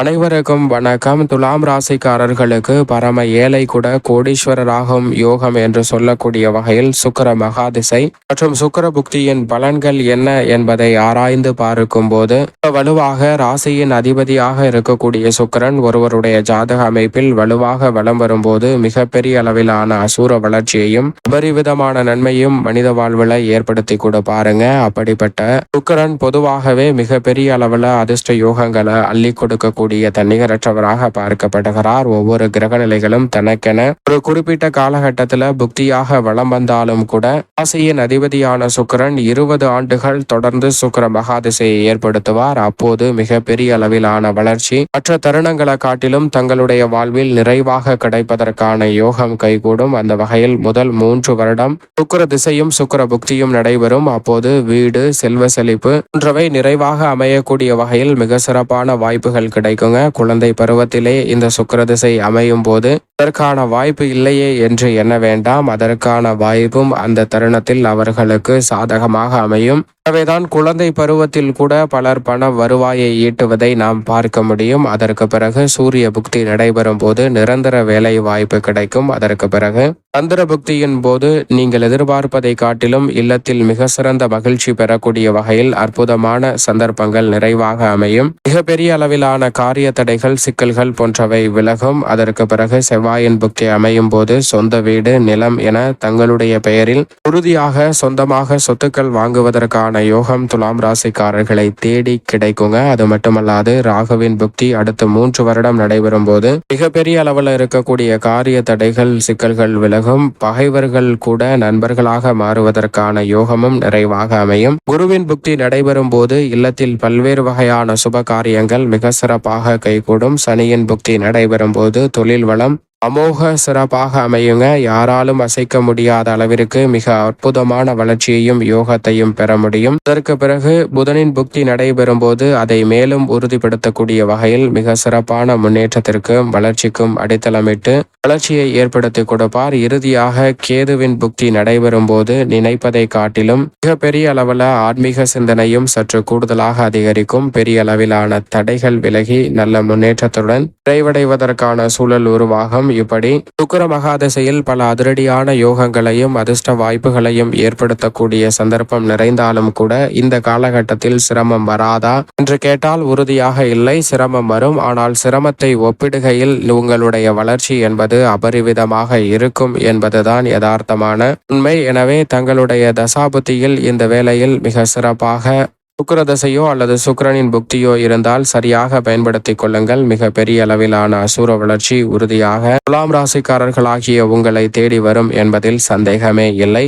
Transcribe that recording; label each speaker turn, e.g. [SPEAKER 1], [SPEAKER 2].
[SPEAKER 1] அனைவருக்கும் வணக்கம். துலாம் ராசிக்காரர்களுக்கு பரம ஏழை கூட கோடீஸ்வரராகும் யோகம் என்று சொல்லக்கூடிய வகையில் சுக்கிர மகாதிசை. மற்றும் சுக்கிர புக்தியின் பலன்கள் என்ன என்பதை ஆராய்ந்து பார்க்கும் போது வலுவாக ராசியின் அதிபதியாக இருக்கக்கூடிய சுக்கிரன் ஒருவருடைய ஜாதக அமைப்பில் வலுவாக வலம் வரும்போது மிகப்பெரிய அளவிலான அசூர வளர்ச்சியையும் அபரிவிதமான நன்மையும் மனித வாழ்வில் ஏற்படுத்தி கூட பாருங்க. அப்படிப்பட்ட சுக்கரன் பொதுவாகவே மிகப்பெரிய அளவில் அதிர்ஷ்ட யோகங்களை அள்ளி கொடுக்கக்கூடிய தன்னிகரற்றவராக பார்க்கப்படுகிறார். ஒவ்வொரு கிரக நிலைகளும் தனக்கென ஒரு குறிப்பிட்ட காலகட்டத்தில் புக்தியாக வலம் வந்தாலும் கூட ராசியின் அதிபதியான சுக்கிரன் இருபது ஆண்டுகள் தொடர்ந்து சுக்கர மகாதிசையை ஏற்படுத்துவார். அப்போது மிகப்பெரிய அளவிலான வளர்ச்சி மற்ற தருணங்களை காட்டிலும் தங்களுடைய வாழ்வில் நிறைவாக கிடைப்பதற்கான யோகம் கைகூடும். அந்த வகையில் முதல் மூன்று வருடம் சுக்கர திசையும் சுக்கிர புக்தியும் நடைபெறும். அப்போது வீடு செல்வ செழிப்பு போன்றவை நிறைவாக அமையக்கூடிய வகையில் மிக சிறப்பான வாய்ப்புகள் கிடைக்குங்க குழந்தை பருவத்திலே இந்த சுக்கர திசை அமையும் போது அதற்கான வாய்ப்பு இல்லையே என்று எண்ண வேண்டாம். அதற்கான வாய்ப்பும் அந்த தருணத்தில் அவர்களுக்கு சாதகமாக அமையும். எனவேதான் குழந்தை பருவத்தில் கூட பலர் பண வருவாயை ஈட்டுவதை நாம் பார்க்க முடியும். அதற்கு பிறகு சூரிய புக்தி நடைபெறும் போது நிரந்தர வேலை வாய்ப்பு கிடைக்கும். அதற்கு பிறகு சந்திர புக்தியின் போது நீங்கள் எதிர்பார்ப்பதை காட்டிலும் இல்லத்தில் மிக சிறந்த மகிழ்ச்சி பெறக்கூடிய வகையில் அற்புதமான சந்தர்ப்பங்கள் நிறைவாக அமையும். மிகப்பெரிய அளவிலான காரிய தடைகள் சிக்கல்கள் போன்றவை விலகும். அதற்கு பிறகு செவ்வாயின் புக்தி அமையும் போது சொந்த வீடு நிலம் என தங்களுடைய பெயரில் உறுதியாக சொந்தமாக சொத்துக்கள் வாங்குவதற்கான யோகம் துலாம் ராசிக்காரர்களை தேடி கிடைக்குங்க. அது மட்டுமல்லாது ராகுவின் புக்தி அடுத்த மூன்று வருடம் நடைபெறும் போது மிகப்பெரிய அளவில் இருக்கக்கூடிய காரிய தடைகள் சிக்கல்கள் விலகும். பகைவர்கள் கூட நண்பர்களாக மாறுவதற்கான யோகமும் நிறைவாக அமையும். குருவின் புக்தி நடைபெறும் போது இல்லத்தில் பல்வேறு வகையான சுப காரியங்கள் மிக சிறப்பாக கைகூடும். சனியின் புக்தி நடைபெறும் போது தொழில் வளம் அமோக சிறப்பாக அமையுங்க. யாராலும் அசைக்க முடியாத அளவிற்கு மிக அற்புதமான வளர்ச்சியையும் யோகத்தையும் பெற முடியும். அதற்கு பிறகு புதனின் புக்தி நடைபெறும் போது அதை மேலும் உறுதிப்படுத்தக்கூடிய வகையில் மிக சிறப்பான முன்னேற்றத்திற்கும் வளர்ச்சிக்கும் அடித்தளமிட்டு வளர்ச்சியை ஏற்படுத்தி கொடுப்பார். இறுதியாக கேதுவின் புக்தி நடைபெறும் போது நினைப்பதை காட்டிலும் மிக பெரிய அளவில் ஆன்மீக சிந்தனையும் சற்று கூடுதலாக அதிகரிக்கும். பெரிய அளவிலான தடைகள் விலகி நல்ல முன்னேற்றத்துடன் நிறைவடைவதற்கான சூழல் உருவாகும். இப்படி. சுக்கர மகாதசையில் பல அதிரடியான யோகங்களையும் அதிர்ஷ்ட வாய்ப்புகளையும் ஏற்படுத்தக்கூடிய சந்தர்ப்பம் நிறைந்தாலும் கூட இந்த காலகட்டத்தில் சிரமம் வராதா? என்று கேட்டால் உறுதியாக இல்லை சிரமம் வரும். ஆனால் சிரமத்தை ஒப்பிடுகையில் உங்களுடைய வளர்ச்சி என்பது அபரிவிதமாக இருக்கும் என்பதுதான் யதார்த்தமான உண்மை. எனவே தங்களுடைய தசாபுத்தியில் இந்த வேளையில் மிக சிறப்பாக சுக்கரதசையோ அல்லது சுக்கரனின் புக்தியோ இருந்தால் சரியாக பயன்படுத்திக் கொள்ளுங்கள். மிக பெரிய அளவிலான அசூர வளர்ச்சி உறுதியாக துலாம் ராசிக்காரர்களாகிய உங்களை தேடி வரும் என்பதில் சந்தேகமே இல்லை.